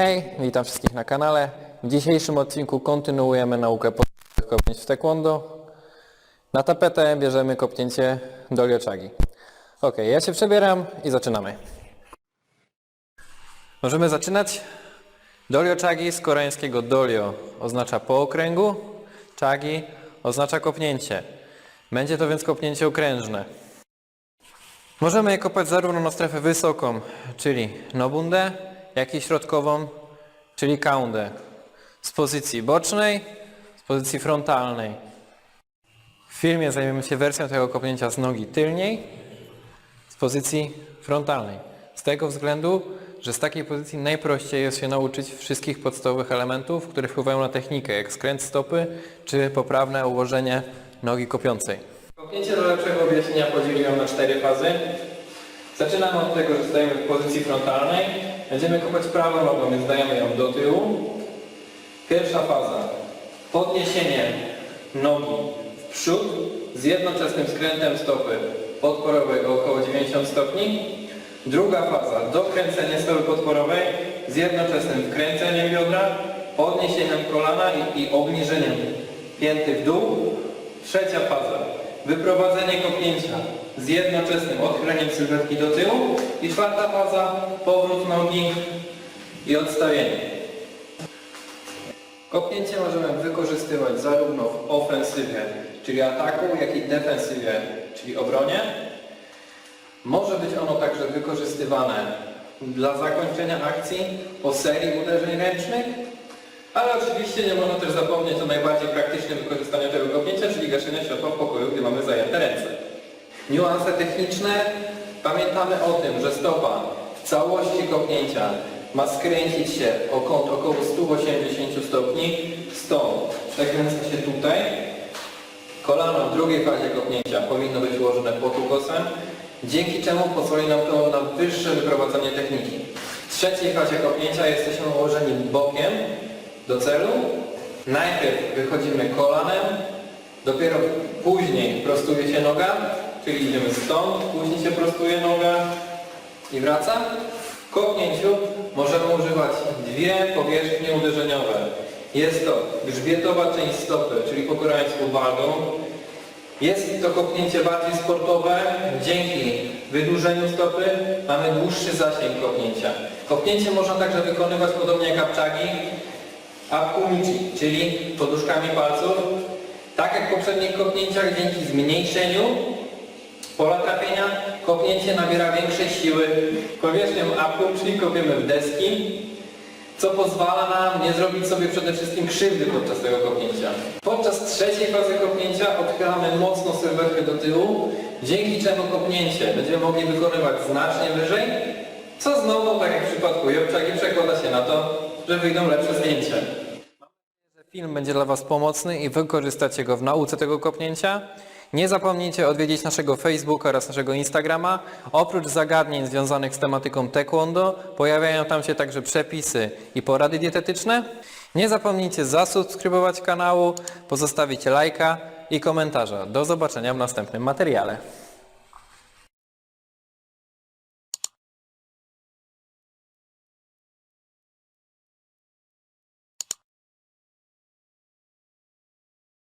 Hej, witam wszystkich na kanale. W dzisiejszym odcinku kontynuujemy naukę podstawowych kopnięć w taekwondo. Na tapetę bierzemy kopnięcie dolioczagi. Ok, ja się przebieram i zaczynamy. Możemy zaczynać. Dolioczagi z koreańskiego dolio oznacza po okręgu, czagi oznacza kopnięcie. Będzie to więc kopnięcie okrężne. Możemy je kopać zarówno na strefę wysoką, czyli nobundę, jak i środkową, czyli kaundę. Z pozycji bocznej, z pozycji frontalnej. W filmie zajmiemy się wersją tego kopnięcia z nogi tylniej, z pozycji frontalnej. Z tego względu, że z takiej pozycji najprościej jest się nauczyć wszystkich podstawowych elementów, które wpływają na technikę, jak skręt stopy, czy poprawne ułożenie nogi kopiącej. Kopnięcie do lepszego objaśnienia podzieliłem na cztery fazy. Zaczynamy od tego, że stajemy w pozycji frontalnej. Będziemy kopać prawą nogą, więc dajemy ją do tyłu. Pierwsza faza. Podniesienie nogi w przód z jednoczesnym skrętem stopy podporowej o około 90 stopni. Druga faza. Dokręcenie stopy podporowej z jednoczesnym wkręceniem biodra, podniesieniem kolana i, i obniżeniem pięty w dół. Trzecia faza. Wyprowadzenie kopnięcia z jednoczesnym odchyleniem sylwetki do tyłu. I czwarta faza. Powrót nogi i odstawienie. Kopnięcie możemy wykorzystywać zarówno w ofensywie, czyli ataku, jak i defensywie, czyli obronie. Może być ono także wykorzystywane dla zakończenia akcji po serii uderzeń ręcznych, ale oczywiście nie można też zapomnieć o najbardziej praktycznym wykorzystaniu tego kopnięcia, czyli gaszenia światła w pokoju, gdy mamy zajęte ręce. Niuanse techniczne. Pamiętamy o tym, że stopa w całości kopnięcia ma skręcić się o kąt około 180 stopni. Stąd przekręca się tutaj. Kolano w drugiej fazie kopnięcia powinno być ułożone pod ukosem, dzięki czemu pozwoli nam to na wyższe wyprowadzanie techniki. W trzeciej fazie kopnięcia jesteśmy ułożeni bokiem do celu. Najpierw wychodzimy kolanem, dopiero później prostuje się noga, czyli idziemy stąd, później się prostuje noga i wraca. W kopnięciu możemy używać dwie powierzchnie uderzeniowe. Jest to grzbietowa część stopy, czyli po koreańsku walgą. Jest to kopnięcie bardziej sportowe. Dzięki wydłużeniu stopy mamy dłuższy zasięg kopnięcia. Kopnięcie można także wykonywać podobnie jak apczagi, apkumichi, czyli poduszkami palców. Tak jak w poprzednich kopnięciach, dzięki zmniejszeniu pola trafienia, kopnięcie nabiera większej siły. Powierzchnią apkum, czyli kopiemy w deski, co pozwala nam nie zrobić sobie przede wszystkim krzywdy podczas tego kopnięcia. Podczas trzeciej fazy kopnięcia odchylamy mocno sylwetkę do tyłu, dzięki czemu kopnięcie będziemy mogli wykonywać znacznie wyżej, co znowu, tak jak w przypadku jobczagi, przekłada się na to, że wyjdą lepsze zdjęcia. Film będzie dla Was pomocny i wykorzystacie go w nauce tego kopnięcia. Nie zapomnijcie odwiedzić naszego Facebooka oraz naszego Instagrama. Oprócz zagadnień związanych z tematyką taekwondo pojawiają tam się także przepisy i porady dietetyczne. Nie zapomnijcie zasubskrybować kanału, pozostawić lajka i komentarza. Do zobaczenia w następnym materiale.